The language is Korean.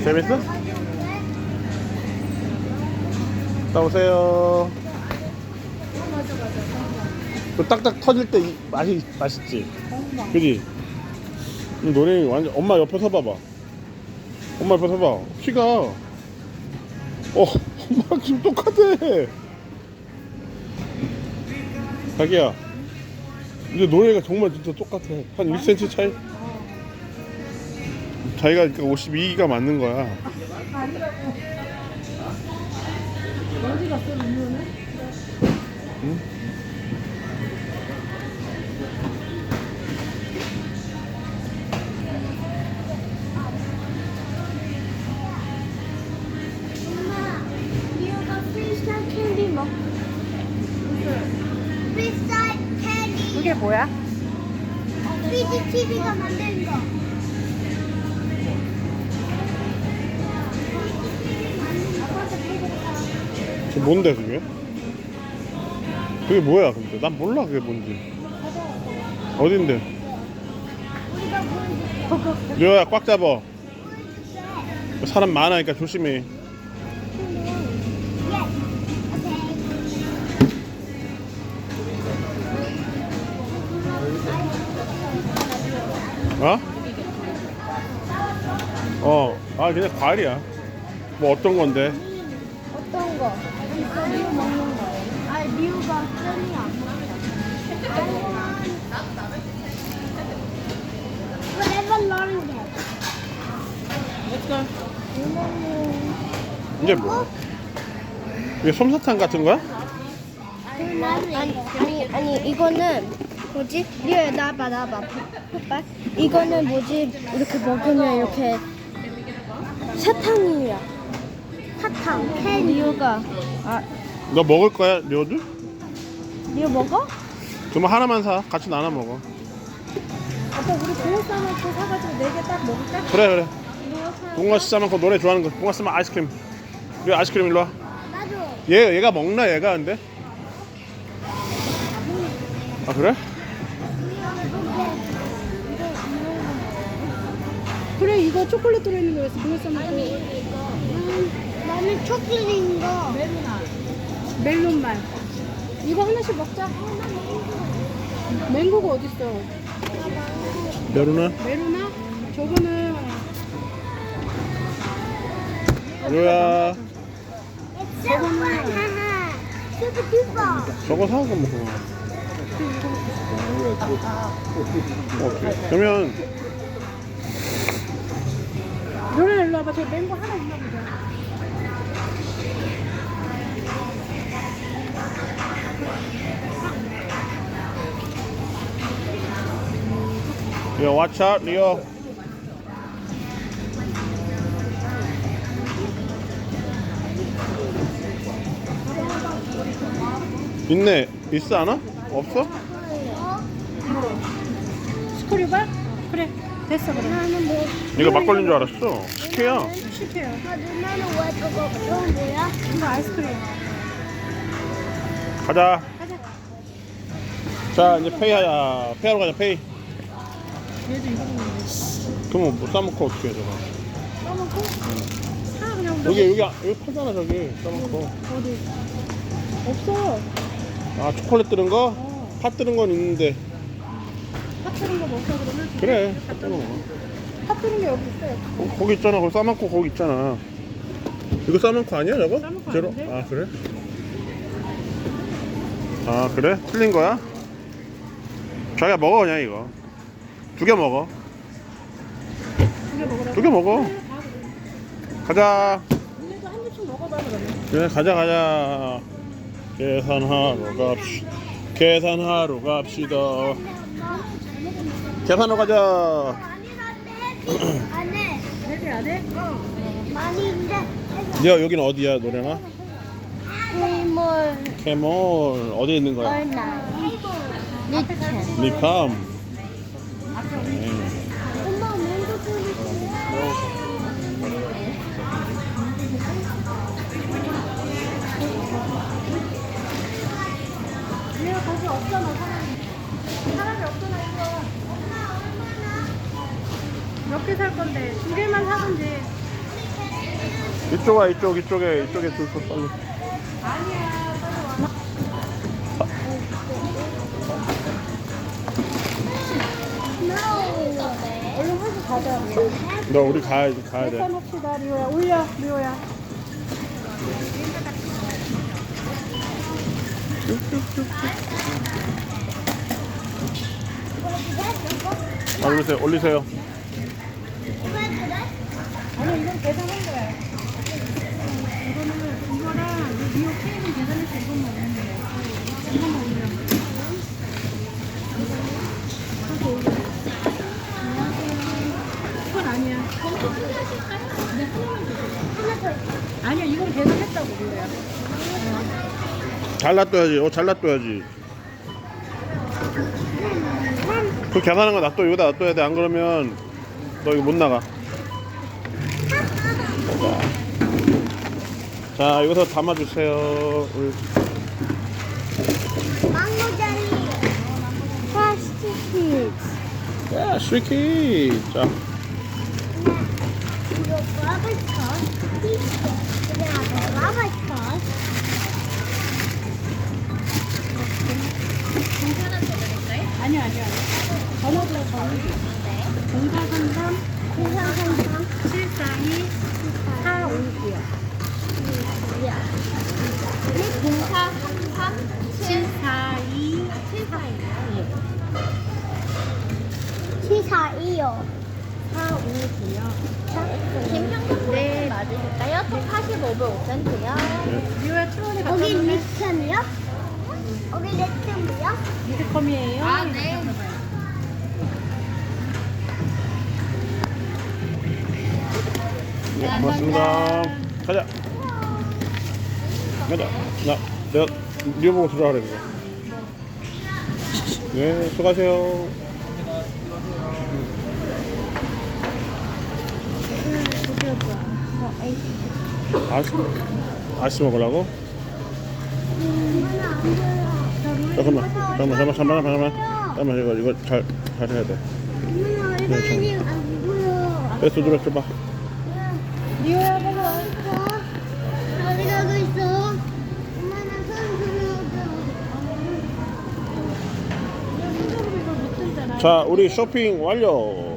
재밌어? 나오세요. 그 딱딱 터질 때 이- 맛이 맛있지. 그지? 이 노래 완전 엄마 옆에 서봐봐. 엄마 옆에 서봐. 키가 어 엄마 지금 똑같아. 자기야. 근데 노래가 정말 진짜 똑같아. 한 1cm 차이. 자기가 52기가 맞는 거야. 어디 갔어 민호는? 그게 뭐야? 프리지 TV가 만든 뭔데 그게? 그게 뭐야 근데? 난 몰라 그게 뭔지. 어딘데? 류야 꽉 잡아. 사람 많으니까 조심해. 예. 어? 어. 아 그냥 과일이야. 뭐 어떤 건데? 어떤 거? 이거 미호 먹는 거. 아, 미호가 쌤이야. Whatever learned it. 이제 뭐? 이게 솜사탕 같은 거야? 아니, 아니, 아니, 이거는 뭐지? 리얼 나봐, 나봐. 이거는 뭐지? 이렇게 먹으면 이렇게 사탕이야. 사탕, 캔. 리오가. 아, 너 먹을 거야, 류도? 리오 먹어? 그러면 하나만 사. 같이 나눠 먹어. 아빠 우리 보호 싸놓고 사가지고 네 개 딱 먹을까? 그래 그래. 리오 사. 봉화 씨 싸면 그 노래 좋아하는 거. 봉화 쓰면 아이스크림. 류 아이스크림 일로 와. 나도. 얘 얘가 먹나 얘가 근데? 아 그래? 그래 이거 초콜릿 들어있는 거였어 보호 싸놓고 음, 나는 초콜릿인 거. 멜론만 이거 하나씩 먹자 맹고가 어딨어 류나? 메로나? 저거는 류야. 저거는. 저거 사 그럼 먹어. 오케이. 그러면 노래 일로 와봐 저 맹고 하나 있나 보자 리오 watch out 리오. 있네. 있어 하나? 없어? 스크류바? 그래 됐어 그래 나는 뭐? 이거 막걸리인 줄 알았어. 식혜야. 아, 누나는 왜 저거 저건 뭐야? 이거 아이스크림 가자. 가자 자 이제 페이하자. 페이하러 가자 페이. 얘도 이거 먹는데 그러면 못 싸먹고 어떻게 해 저거. 사 그냥 여기 여기 여기 팔잖아 저기 싸먹고. 어디 없어 아 초콜릿 뜨는 거? 어. 팥 뜨는 건 있는데. 팥 뜨는 거 먹자 그러면 그래. 팥 뜨는 거. 팥 뜨는 게 여기 있어요 어, 거기 있잖아. 거기 싸먹고 거기 있잖아. 이거 싸먹고 아니야 저거? 싸먹고 제로? 아닌데? 아 그래? 아 그래? 틀린 거야? 자기가 먹어 그냥 이거. 두 개 먹어. 두 개 먹어. 가자. 니네도 한 입씩 먹어봐 그러면 그래 가자 가자. 계산하러 갑시다. 계산하러 갑시다. 계산하러 가자. 안 해. 되게 안 해? 많이 인데. 야 여기는 어디야 노래나? 일몰 캐몰 어디 있는 거야? 얼나. 리천. 리캄. 네. 엄마 맹고 소리. 얘가 거기 없잖아 사람이 사람이 없잖아 이거 몇 개 살 건데 두 개만 사든지 이쪽 와 이쪽 이쪽에 이쪽에 줄서 빨리. 얼른 너 우리 가야 가야 돼. 합시다 리오야. 올려 리오야. 아, 올리세요 올리세요. 아니 이건 계산한 거야. 이거는 이거랑 리오 케이크는 계산해서 이것만 먹는 거야. 이것만 올려. 그건 아니야. 네, 하나만 주세요. 아니야, 이건 계산했다고 리오야. 잘 놔둬야지. 어, 잘 놔둬야지. 그 계산하는 거 놔둬. 여기다 놔둬야 돼. 안 그러면 너 이거 못 나가. 자, 여기서 담아주세요. 우리 망고자리. 플라스틱. 야, 스위키. 자, 이거 러버터. 그다음에 러 번호. 0433 공사선상. 742 459요. 공사 삼삼 742 742요. 459요. 김평균 네 맞으실까요? 또 45불 5센트요. 리오야 초원에 갔다 여기 오면 리턴이요? 여기 리턴이요? 미드컴이에요. 아, 네. 네, 고맙습니다. 가자. 가자. 나, 내가 리오 보고 들어가래. 그거. 네, 수고하세요. 아이스, 아이스 먹으라고? 잠깐만, 잠깐만, 잠깐만, 잠깐만, 잠깐만. 잠깐만, 이거, 이거 잘, 잘 해야 돼. 엄마 네, 얼굴이 안 보여. 뺐어, 들어줘봐. 자, 우리 쇼핑 완료.